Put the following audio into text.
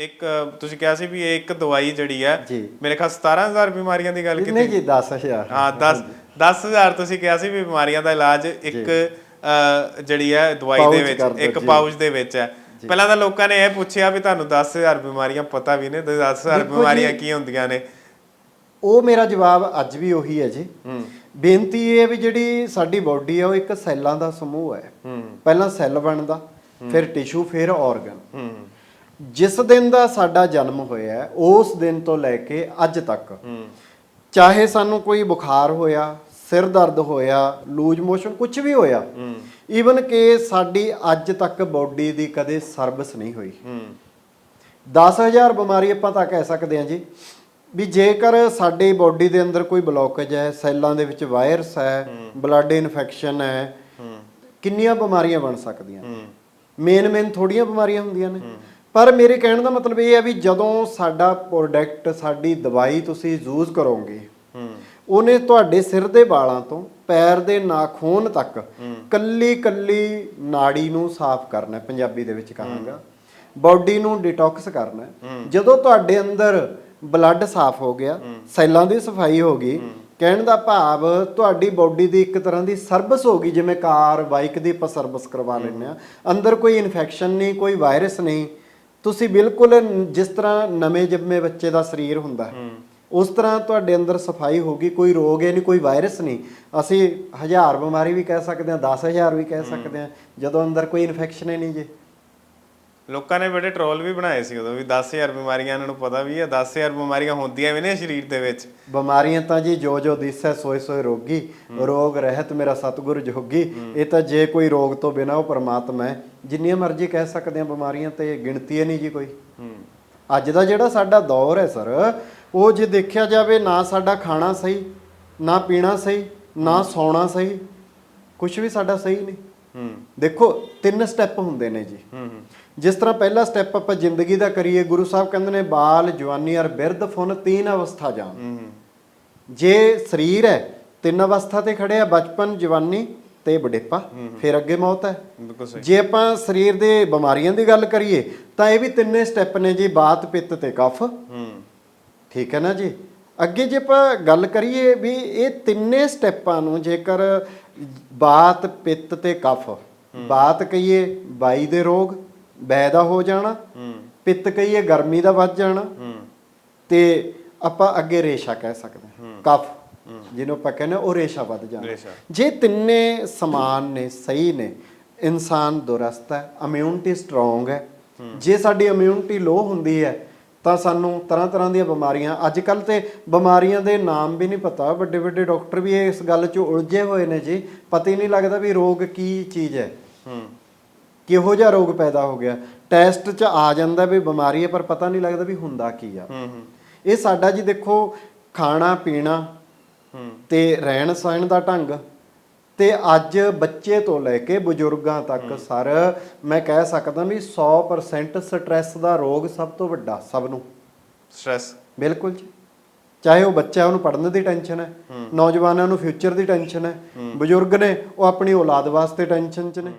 ਇੱਕ ਤੁਸੀਂ ਕਿਹਾ ਸੀ ਵੀ ਇਹ ਇੱਕ ਦਵਾਈ ਜਿਹੜੀ ਹੈ। ਮੇਰੇ ਖਿਆਲ 17000 ਬਿਮਾਰੀਆਂ ਦੀ ਗੱਲ ਕੀਤੀ। ਨਹੀਂ ਜੀ 10000 ਹਾਂ 10 10000 ਤੁਸੀਂ ਕਿਹਾ ਸੀ ਵੀ ਬਿਮਾਰੀਆਂ ਦਾ ਇਲਾਜ ਇੱਕ ਜਿਹੜੀ ਹੈ ਦਵਾਈ ਦੇ ਵਿੱਚ ਇੱਕ। ਪਾਊਚ ਦੇ ਵਿੱਚ ਹੈ ਪਹਿਲਾਂ ਤਾਂ ਲੋਕਾਂ ਨੇ ਇਹ ਪੁੱਛਿਆ ਵੀ ਤੁਹਾਨੂੰ 10000 ਬਿਮਾਰੀਆਂ ਪਤਾ ਵੀ ਨੇ ਤੇ 10000 ਦੇਖੋ ਬਿਮਾਰੀਆਂ ਕੀ ਹੁੰਦੀਆਂ ਨੇ? ਉਹ ਮੇਰਾ ਜਵਾਬ ਅੱਜ ਵੀ ਉਹੀ ਹੈ ਜੀ। ਬੇਨਤੀ ਇਹ ਹੈ ਵੀ ਜਿਹੜੀ ਸਾਡੀ ਬਾਡੀ ਹੈ ਉਹ ਇੱਕ ਸੈੱਲਾਂ ਦਾ ਸਮੂਹ ਹੈ। ਪਹਿਲਾਂ ਸੈੱਲ ਬਣਦਾ ਫਿਰ ਟਿਸ਼ੂ ਫਿਰ ਆਰਗਨ ਜਿਸ ਦਿਨ ਦਾ ਸਾਡਾ ਜਨਮ ਹੋਇਆ ਉਸ ਦਿਨ ਤੋਂ ਲੈ ਕੇ ਅੱਜ ਤੱਕ ਚਾਹੇ ਸਾਨੂੰ ਕੋਈ ਬੁਖਾਰ ਹੋਇਆ ਸਿਰ ਦਰਦ ਹੋਇਆ ਲੂਜ ਮੋਸ਼ਨ ਕੁਝ ਵੀ ਹੋਇਆ ਈਵਨ ਕਿ ਸਾਡੀ ਅੱਜ ਤੱਕ ਬਾਡੀ ਦੀ ਕਦੇ ਸਰਵਿਸ ਨਹੀਂ ਹੋਈ। ਹੂੰ 10000 ਬਿਮਾਰੀ ਆਪਾਂ ਤਾਂ ਕਹਿ ਸਕਦੇ ਹਾਂ ਜੀ ਵੀ ਜੇਕਰ ਸਾਡੀ ਬਾਡੀ ਦੇ ਅੰਦਰ ਕੋਈ ਬਲੌਕੇਜ ਹੈ ਸੈੱਲਾਂ ਦੇ ਵਿੱਚ ਵਾਇਰਸ ਹੈ ਬਲੱਡ ਇਨਫੈਕਸ਼ਨ ਹੈ ਕਿੰਨੀਆਂ ਬਿਮਾਰੀਆਂ ਬਣ ਸਕਦੀਆਂ ਮੇਨ ਮੇਨ ਥੋੜੀਆਂ ਬਿਮਾਰੀਆਂ ਹੁੰਦੀਆਂ ਨੇ। ਪਰ ਮੇਰੇ ਕਹਿਣ ਦਾ ਮਤਲਬ ਇਹ ਹੈ ਵੀ ਜਦੋਂ ਸਾਡਾ ਪ੍ਰੋਡਕਟ ਸਾਡੀ ਦਵਾਈ ਤੁਸੀਂ ਯੂਜ਼ ਕਰੋਗੇ, ਉਹਨੇ ਤੁਹਾਡੇ ਸਿਰ ਦੇ ਵਾਲਾਂ ਤੋਂ ਪੈਰ ਦੇ ਨਾਖੂਨ ਤੱਕ ਕੱਲੀ ਕੱਲੀ ਨਾੜੀ ਨੂੰ ਸਾਫ਼ ਕਰਨਾ ਪੰਜਾਬੀ ਦੇ ਵਿੱਚ ਕਹਾਂਗਾ। ਬਾਡੀ ਨੂੰ ਡਿਟੌਕਸ ਕਰਨਾ ਜਦੋਂ ਤੁਹਾਡੇ ਅੰਦਰ ਬਲੱਡ ਸਾਫ਼ ਹੋ ਗਿਆ, ਸੈੱਲਾਂ ਦੀ ਸਫ਼ਾਈ ਹੋ ਗਈ, ਕਹਿਣ ਦਾ ਭਾਵ ਤੁਹਾਡੀ ਬਾਡੀ ਦੀ ਇੱਕ ਤਰ੍ਹਾਂ ਦੀ ਸਰਵਿਸ ਹੋ ਗਈ, ਜਿਵੇਂ ਕਾਰ ਬਾਈਕ ਦੀ ਆਪਾਂ ਸਰਵਿਸ ਕਰਵਾ ਲੈਂਦੇ ਆ ਅੰਦਰ ਕੋਈ ਇਨਫੈਕਸ਼ਨ ਨਹੀਂ, ਕੋਈ ਵਾਇਰਸ ਨਹੀਂ ਤੁਸੀਂ ਬਿਲਕੁਲ ਜਿਸ ਤਰ੍ਹਾਂ ਨਵੇਂ ਜੰਮੇ ਬੱਚੇ ਦਾ ਸਰੀਰ ਹੁੰਦਾ ਹੈ ਉਸ ਤਰ੍ਹਾਂ ਤੁਹਾਡੇ ਅੰਦਰ ਸਫ਼ਾਈ ਹੋਗੀ ਕੋਈ ਰੋਗ ਹੈ ਨਹੀਂ ਕੋਈ ਵਾਇਰਸ ਨਹੀਂ। ਅਸੀਂ ਹਜ਼ਾਰ ਬਿਮਾਰੀ ਵੀ ਕਹਿ ਸਕਦੇ ਹਾਂ 10000 ਵੀ ਕਹਿ ਸਕਦੇ ਹਾਂ ਜਦੋਂ ਅੰਦਰ ਕੋਈ ਇਨਫੈਕਸ਼ਨ ਹੀ ਨਹੀਂ ਜੀ। ਲੋਕਾਂ ਨੇ ਬੜੇ ਟਰੋਲ ਵੀ ਬਣਾਏ ਸੀ ਉਦੋਂ ਵੀ 10000 ਬਿਮਾਰੀਆਂ ਇਹਨਾਂ ਨੂੰ ਪਤਾ ਵੀ ਹੈ 10000 ਬਿਮਾਰੀਆਂ ਹੁੰਦੀਆਂ ਵੀ ਨੇ ਸਰੀਰ ਦੇ ਵਿੱਚ। ਬਿਮਾਰੀਆਂ ਤਾਂ ਜੀ ਜੋ ਜੋ ਦਿਸੈ ਸੋਏ ਸੋਏ ਰੋਗੀ ਰੋਗ ਰਹਿਤ ਮੇਰਾ ਸਤਿਗੁਰ ਜੋਗੀ ਇਹ ਤਾਂ ਜੇ ਕੋਈ ਰੋਗ ਤੋਂ ਬਿਨਾ ਉਹ ਪਰਮਾਤਮਾ ਹੈ। ਜਿੰਨੀਆਂ ਮਰਜ਼ੀ ਕਹਿ ਸਕਦੇ ਆ ਬਿਮਾਰੀਆਂ ਤੇ ਗਿਣਤੀ ਹੈ ਨਹੀਂ ਜੀ ਕੋਈ। ਅੱਜ ਦਾ ਜਿਹੜਾ ਸਾਡਾ ਦੌਰ ਹੈ ਸਰ ਉਹ ਜੇ ਦੇਖਿਆ ਜਾਵੇ ਨਾ ਸਾਡਾ ਖਾਣਾ ਸਹੀ ਨਾ ਪੀਣਾ ਸਹੀ ਨਾ ਸੌਣਾ ਸਹੀ ਕੁਝ ਵੀ ਸਾਡਾ ਸਹੀ ਨਹੀਂ। ਦੇਖੋ ਤਿੰਨ ਸਟੈਪ ਹੁੰਦੇ ਨੇ ਜੀ। ਹੂੰ ਹੂੰ। ਜਿਸ ਤਰ੍ਹਾਂ ਪਹਿਲਾ ਸਟੈਪ ਆਪਾਂ ਜ਼ਿੰਦਗੀ ਦਾ ਕਰੀਏ ਗੁਰੂ ਸਾਹਿਬ ਕਹਿੰਦੇ ਨੇ ਬਾਲ ਜਵਾਨੀ ਔਰ ਬਿਰਧ ਫੁਨ ਤੀਨ ਅਵਸਥਾ ਜਾਣ। ਹੂੰ ਜੇ ਸਰੀਰ ਹੈ ਤਿੰਨ ਅਵਸਥਾ ਤੇ ਖੜਿਆ ਬਚਪਨ ਜਵਾਨੀ ਤੇ ਬੁਢੇਪਾ ਫਿਰ ਅੱਗੇ ਮੌਤ ਹੈ। ਜੇ ਆਪਾਂ ਸਰੀਰ ਦੇ ਬਿਮਾਰੀਆਂ ਦੀ ਗੱਲ ਕਰੀਏ ਤਾਂ ਇਹ ਵੀ ਤਿੰਨੇ ਸਟੈਪ ਨੇ ਜੀ ਬਾਤ ਪਿੱਤ ਤੇ ਕਫ। ਹੂੰ। ਠੀਕ ਹੈ ਨਾ ਜੀ? ਅੱਗੇ ਜੇ ਆਪਾਂ ਗੱਲ ਕਰੀਏ ਵੀ ਇਹ ਤਿੰਨੇ ਸਟੈਪਾਂ ਨੂੰ ਜੇਕਰ ਬਾਤ ਪਿੱਤ ਤੇ ਕਫ। ਬਾਤ ਕਹੀਏ ਬਾਈ ਦੇ ਰੋਗ ਬੈ ਦਾ ਹੋ ਜਾਣਾ। ਪਿੱਤ ਕਹੀਏ ਗਰਮੀ ਦਾ ਵੱਧ ਜਾਣਾ। ਤੇ ਆਪਾਂ ਅੱਗੇ ਰੇਸ਼ਾ ਕਹਿ ਸਕਦੇ ਕਫ ਜਿਹਨੂੰ ਆਪਾਂ ਕਹਿੰਦੇ ਉਹ ਰੇਸ਼ਾ ਵੱਧ ਜਾਣਾ। ਜੇ ਤਿੰਨੇ ਸਮਾਨ ਨੇ ਸਹੀ ਨੇ ਇਨਸਾਨ ਦੁਰਸਤ ਹੈ ਇਮਿਊਨਿਟੀ ਸਟਰੋਂਗ ਹੈ। ਜੇ ਸਾਡੀ ਇਮਿਊਨਿਟੀ ਲੋ ਹੁੰਦੀ ਹੈ ਤਾਂ ਸਾਨੂੰ ਤਰ੍ਹਾਂ ਤਰ੍ਹਾਂ ਦੀਆਂ ਬਿਮਾਰੀਆਂ ਅੱਜ ਕੱਲ ਤੇ ਬਿਮਾਰੀਆਂ ਦੇ ਨਾਮ ਵੀ ਨਹੀਂ ਪਤਾ ਵੱਡੇ ਵੱਡੇ ਡਾਕਟਰ ਵੀ ਇਸ ਗੱਲ 'ਚ ਉਲਝੇ ਹੋਏ ਨੇ ਜੀ ਪਤਾ ਹੀ ਨਹੀਂ ਲੱਗਦਾ ਵੀ ਰੋਗ ਕੀ ਚੀਜ਼ ਹੈ। ਹੂੰ। ਕਿਹੋ ਜਿਹਾ ਰੋਗ ਪੈਦਾ ਹੋ ਗਿਆ? ਟੈਸਟ 'ਚ ਆ ਜਾਂਦਾ ਵੀ ਬਿਮਾਰੀ ਹੈ ਪਰ ਪਤਾ ਨਹੀਂ ਲੱਗਦਾ ਵੀ ਹੁੰਦਾ ਕੀ ਆ। ਇਹ ਸਾਡਾ ਜੀ ਦੇਖੋ ਖਾਣਾ ਪੀਣਾ ਤੇ ਰਹਿਣ ਸਹਿਣ ਦਾ ਢੰਗ। ਤੇ ਅੱਜ ਬੱਚੇ ਤੋਂ ਲੈ ਕੇ ਬਜ਼ੁਰਗਾਂ ਤੱਕ ਸਰ ਮੈਂ ਕਹਿ ਸਕਦਾ ਵੀ 100% ਸਟ੍ਰੈਸ ਦਾ ਰੋਗ ਸਭ ਤੋਂ ਵੱਡਾ ਸਭ ਨੂੰ। ਸਟ੍ਰੈਸ। ਬਿਲਕੁਲ ਜੀ। ਚਾਹੇ ਉਹ ਬੱਚਾ ਉਹਨੂੰ ਪੜ੍ਹਨ ਦੀ ਟੈਨਸ਼ਨ ਹੈ ਨੌਜਵਾਨਾਂ ਨੂੰ ਫਿਊਚਰ ਦੀ ਟੈਨਸ਼ਨ ਹੈ ਬਜ਼ੁਰਗ ਨੇ ਉਹ ਆਪਣੀ ਔਲਾਦ ਵਾਸਤੇ ਟੈਨਸ਼ਨ 'ਚ ਨੇ।